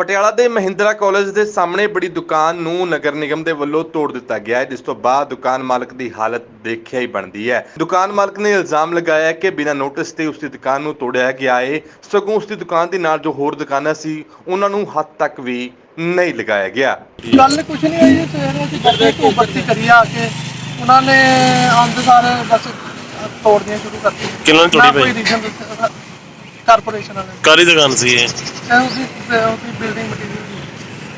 ਪਟਿਆਲਾ ਦੇ ਮਹਿੰਦਰਾ ਕਾਲਜ ਦੇ ਸਾਹਮਣੇ ਬੜੀ ਦੁਕਾਨ ਨੂੰ ਨਗਰ ਨਿਗਮ ਦੇ ਵੱਲੋਂ ਤੋੜ ਦਿੱਤਾ ਗਿਆ ਹੈ ਜਿਸ ਤੋਂ ਬਾਅਦ ਦੁਕਾਨ ਮਾਲਕ ਦੀ ਹਾਲਤ ਦੇਖਿਆ ਹੀ ਬਣਦੀ ਹੈ ਦੁਕਾਨ ਮਾਲਕ ਨੇ ਇਲਜ਼ਾਮ ਲਗਾਇਆ ਹੈ ਕਿ ਬਿਨਾਂ ਨੋਟਿਸ ਤੇ ਉਸ ਦੀ ਦੁਕਾਨ ਨੂੰ ਤੋੜਿਆ ਗਿਆ ਹੈ ਸਗੋਂ ਉਸ ਦੀ ਦੁਕਾਨ ਦੇ ਨਾਲ ਜੋ ਹੋਰ ਦੁਕਾਨਾਂ ਸੀ ਉਹਨਾਂ ਨੂੰ ਹੱਦ ਤੱਕ ਵੀ ਨਹੀਂ ਲਗਾਇਆ ਗਿਆ ਗੱਲ ਕੁਛ ਨਹੀਂ ਹੋਈ ਸਵੇਰੇ ਅਸੀਂ ਬੱਚੇ ਧੂਪ ਬੱਤੀ ਕਰੀ ਆ ਕੇ ਉਹਨਾਂ ਨੇ ਆਂਦੇ ਸਾਰੇ ਬਸ ਤੋੜਨੀਆਂ ਸ਼ੁਰੂ ਕਰਤੀ ਕਿਹਨਾਂ ਨੇ ਤੋੜੀ ਭਾਈ? ਰੀਜ਼ਨ ਦੱਸਿਆ ਕਾਰਪੋਰੇਸ਼ਨ ਵਾਲੇ ਕਾਰੀ ਦੁਕਾਨ ਸੀ ਇਹ ਇਹ ਉਹਦੀ ਉਹਦੀ ਬਿਲਡਿੰਗ ਮਟੀਰੀਅਲ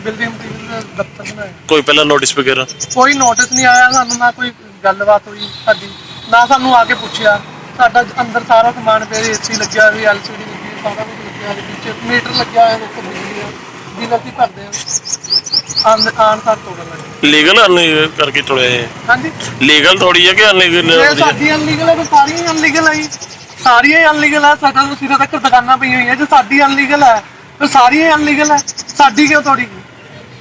ਬਿਲਡਿੰਗ ਮਟੀਰੀਅਲ ਦਾ ਦਫ਼ਤਰ ਬਣਾਇਆ। ਕੋਈ ਪਹਿਲਾਂ ਨੋਟਿਸ ਵਗੈਰਾ? ਕੋਈ ਨੋਟਿਸ ਨਹੀਂ ਆਇਆ ਸਾਨੂੰ ਨਾ ਕੋਈ ਗੱਲਬਾਤ ਹੋਈ ਸਾਡੀ ਨਾ ਸਾਨੂੰ ਆ ਕੇ ਪੁੱਛਿਆ। ਸਾਡਾ ਅੰਦਰ ਸਾਰਾ ਸਮਾਨ ਪਿਆ ਏਸੀ ਲੱਗਿਆ ਹੋਇਆ ਐਲਸੀਡੀ ਲੱਗੀ ਹੋਈ, ਸਾਰਾ ਕੁਝ ਲੱਗਿਆ ਹੋਇਆ ਵਿੱਚ ਮੀਟਰ ਲੱਗਿਆ ਹੋਇਆ ਵਿੱਚ ਬਿਜਲੀ ਦਾ ਬਿੱਲ ਅਸੀਂ ਭਰਦੇ ਹਾਂ ਆਨ ਆਨ ਸਾਰ ਤੋੜਨ ਲੱਗੇ ਲੀਗਲ ਕਰਕੇ ਤੋੜਿਆ ਇਹ? ਹਾਂਜੀ। ਲੀਗਲ ਤੋੜੀ ਹੈ ਕਿ ਇਹ ਅਨਲੀਗਲ ਸਾਡੀ ਅਨਲੀਗਲ ਹੈ ਤੇ ਸਾਰੀਆਂ ਅਨਲੀਗਲ ਹੈ ਜੀ। ਸਾਰੀਆਂ ਅਨਲੀਗਲ ਹੈ ਸਾਡਾ ਤਾਂ ਸਿਰੇ ਤੱਕ ਦੁਕਾਨਾਂ ਪਈਆਂ ਹੋਈਆਂ ਜੇ ਸਾਡੀ ਅਨਲੀਗਲ ਹੈ ਤੇ ਸਾਰੀਆਂ ਅਨਲੀਗਲ ਹੈ। ਸਾਡੀ ਕਿਉਂ ਗਈ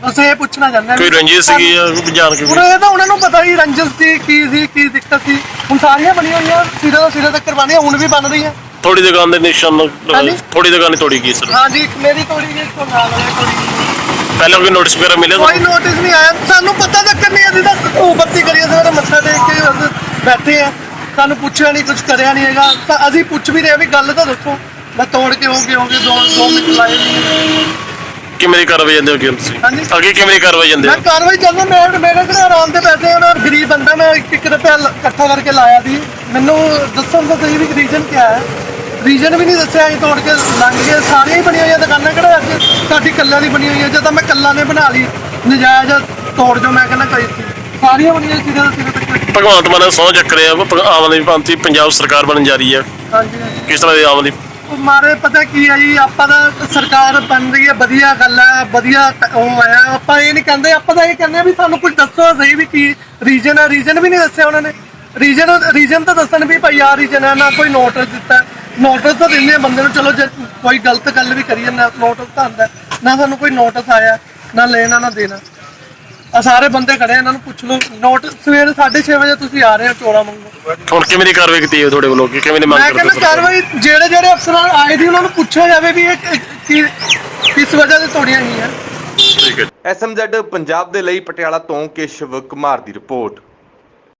ਬਸ ਇਹ ਪੁੱਛਣਾ ਚਾਹੁੰਦੇ ਹਾਂ ਕੋਈ ਰੰਜਿਸ਼ ਸੀਗੀ ਜਾਂ ਜਾਣ ਕੇ ਹੁਣ ਇਹ ਤਾਂ ਉਹਨਾਂ ਨੂੰ ਪਤਾ ਹੀ ਰੰਜਸ ਸੀ ਕੀ ਸੀ ਕੀ ਦਿੱਕਤ ਸੀ। ਹੁਣ ਸਾਰੀਆਂ ਬਣੀਆਂ ਹੋਈਆਂ ਸਿਰੇ ਤੋਂ ਸਿਰੇ ਤੱਕ ਕਰਵਾਉਣੀਆਂ ਹੁਣ ਵੀ ਬਣ ਰਹੀਆਂ। ਥੋੜੀ ਦੁਕਾਨ ਦੇ ਨਿਸ਼ਾਨ ਹਾਂਜੀ। ਥੋੜੀ ਦੁਕਾਨ ਹੀ ਤੋੜੀ ਗਈ ਸਰ ਹਾਂਜੀ ਇੱਕ ਮੇਰੀ ਤੋੜੀ ਗਈ ਇੱਕ ਨਾਲ ਤੋੜੀ ਗਈ। ਪਹਿਲਾਂ ਕੋਈ ਨੋਟਿਸ ਵਗੈਰਾ ਮਿਲਿਆ ਕੋਈ ਤੁਹਾਨੂੰ? ਨੋਟਿਸ ਨਹੀਂ ਆਇਆ। ਸਾਨੂੰ ਪਤਾ ਤੱਕ ਨਹੀਂ ਅਸੀਂ ਤਾਂ ਧੂਪ ਬੱਤੀ ਕਰੀ ਅਸੀਂ ਮੱਥਾ ਟੇਕ ਕੇ ਬਸ ਬੈਠੇ ਆ ਸਾਨੂੰ ਪੁੱਛਿਆ ਨਹੀਂ ਕੁਝ ਕਰਿਆ ਨਹੀਂ ਹੈਗਾ। ਤਾਂ ਅਸੀਂ ਪੁੱਛ ਵੀ ਰਹੇ ਆ ਵੀ ਗੱਲ ਤਾਂ ਦੱਸੋ। ਮੈਂ ਤੋੜ ਕੇ ਹੋ ਗਏ ਹੋਗੇ ਦੋ ਦੋ ਮਿੰਟ ਲਾਏ। ਕਿਵੇਂ ਦੀ ਕਾਰਵਾਈ ਜਾਂਦੇ ਹੋ ਅੱਗੇ ਤੁਸੀਂ? ਹਾਂਜੀ। ਅੱਗੇ ਕਿਵੇਂ ਦੀ ਕਾਰਵਾਈ ਜਾਂਦੇ ਮੈਂ ਹੋ ਕਾਰਵਾਈ ਮੈਂ ਮੇਰੇ ਕੋਲ ਆਰਾਮ ਦੇ ਪੈਸੇ ਉਹਨਾਂ ਗਰੀਬ ਬੰਦਾ ਮੈਂ ਇੱਕ ਇੱਕ ਰੁਪਿਆ ਲ- ਇਕੱਠਾ ਕਰਕੇ ਲਾਇਆ ਸੀ। ਮੈਨੂੰ ਦੱਸਣ ਦਾ ਸਹੀ ਵੀ ਰੀਜਨ ਕੀ ਹੈ। ਰੀਜਨ ਵੀ ਨਹੀਂ ਦੱਸਿਆ ਅਸੀਂ ਤੋੜ ਕੇ ਲੰਘ ਗਏ। ਸਾਰੀਆਂ ਹੀ ਬਣੀਆਂ ਹੋਈਆਂ ਦੁਕਾਨਾਂ ਕਿਹੜਾ ਅੱਜ? ਸਾਡੀ ਕੱਲਾਂ ਦੀ ਬਣੀ ਹੋਈ ਹੈ। ਜਦੋਂ ਮੈਂ ਕੱਲਾਂ ਨੇ ਬਣਾ ਲਈ ਨਜਾਇਜ਼ ਤੋੜ ਜੋ ਮੈਂ ਕਹਿੰਦਾ ਕਰੀ ਸੀ ਸਾਰੀਆਂ ਬਣੀਆਂ ਸਿਰੇ ਤੋਂ ਸਿਰੇ ਤੱਕ ਭਗਵੰਤ ਮਾਨ ਸਹੁੰ ਚੱਕ ਰਿਹਾ ਵਾ ਭਗ- ਆਮ ਆਦਮੀ ਪਾਰਟੀ ਪੰਜਾਬ ਸਰਕਾਰ ਬਣਨ ਜਾ ਰਹੀ ਹੈ। ਹਾਂਜੀ ਹਾਂਜੀ। ਕਿਸ ਤਰ੍ਹਾਂ ਦੀ ਆਮ ਆਦਮੀ ਮਾਰੇ, ਪਤਾ ਕੀ ਹੈ ਜੀ, ਆਪਾਂ ਤਾਂ ਸਰਕਾਰ ਬਣ ਰਹੀ ਹੈ, ਵਧੀਆ ਗੱਲ ਹੈ, ਵਧੀਆ ਉਹ ਆਇਆ ਆਪਾਂ ਇਹ ਨਹੀਂ ਕਹਿੰਦੇ, ਆਪਾਂ ਤਾਂ ਇਹ ਕਹਿੰਦੇ ਆ ਵੀ ਸਾਨੂੰ ਕੁਝ ਦੱਸੋ ਸਹੀ ਵੀ ਕੀ ਰੀਜਨ ਹੈ। ਰੀਜਨ ਵੀ ਨਹੀਂ ਦੱਸਿਆ ਉਹਨਾਂ ਨੇ। ਰੀਜਨ ਰੀਜਨ ਤਾਂ ਦੱਸਣ ਵੀ ਭਾਈ ਆ ਰੀਜਨ ਹੈ, ਨਾ ਕੋਈ ਨੋਟਿਸ ਦਿੱਤਾ ਨੋਟਿਸ ਤਾਂ ਦਿੰਦੇ ਆ ਬੰਦੇ ਨੂੰ, ਚਲੋ ਜੇ ਕੋਈ ਗਲਤ ਗੱਲ ਵੀ ਕਰੀਏ ਨਾ ਨੋਟਿਸ ਤਾਂ ਆਉਂਦਾ ਨਾ ਸਾਨੂੰ ਕੋਈ ਨੋਟਿਸ ਆਇਆ, ਨਾ ਲੈਣਾ, ਨਾ ਦੇਣਾ। ਆ ਸਾਰੇ ਬੰਦੇ ਖੜੇ ਆ, ਇਹਨਾਂ ਨੂੰ ਪੁੱਛ ਲਓ। ਨੋਟਿਸ ਸਵੇਰੇ 6:30 ਵਜੇ ਤੁਸੀਂ ਆ ਰਹੇ ਹੋ ਚੋਰਾ ਮੰਗੋ ਹੁਣ ਕਿਵੇਂ ਦੀ ਕਾਰਵਾਈ ਕੀਤੀ ਹੈ ਤੁਹਾਡੇ ਵੱਲੋਂ? ਕਿ ਕਿਵੇਂ ਦੀ ਮੰਗ ਮੈਂ ਕਰਦੇ ਕਹਿੰਦਾ ਹੋ ਸਰਕਾਰ? ਕਾਰਵਾਈ ਜਿਹੜੇ ਜਿਹੜੇ ਅਫਸਰਾਂ ਆਏ ਦੀ ਉਹਨਾਂ ਨੂੰ ਪੁੱਛਿਆ ਜਾਵੇ ਵੀ ਇਹ ਕਿ- ਕਿ ਕਿਸ ਵਜ੍ਹਾ ਤੇ ਤੋੜੀਆਂ ਗਈਆਂ। ਠੀਕ ਹੈ ਐਸਐਮਜ਼ੈਡ ਪੰਜਾਬ ਦੇ ਲਈ ਪਟਿਆਲਾ ਤੋਂ ਕੇਸ਼ਵ ਕੁਮਾਰ ਦੀ ਰਿਪੋਰਟ।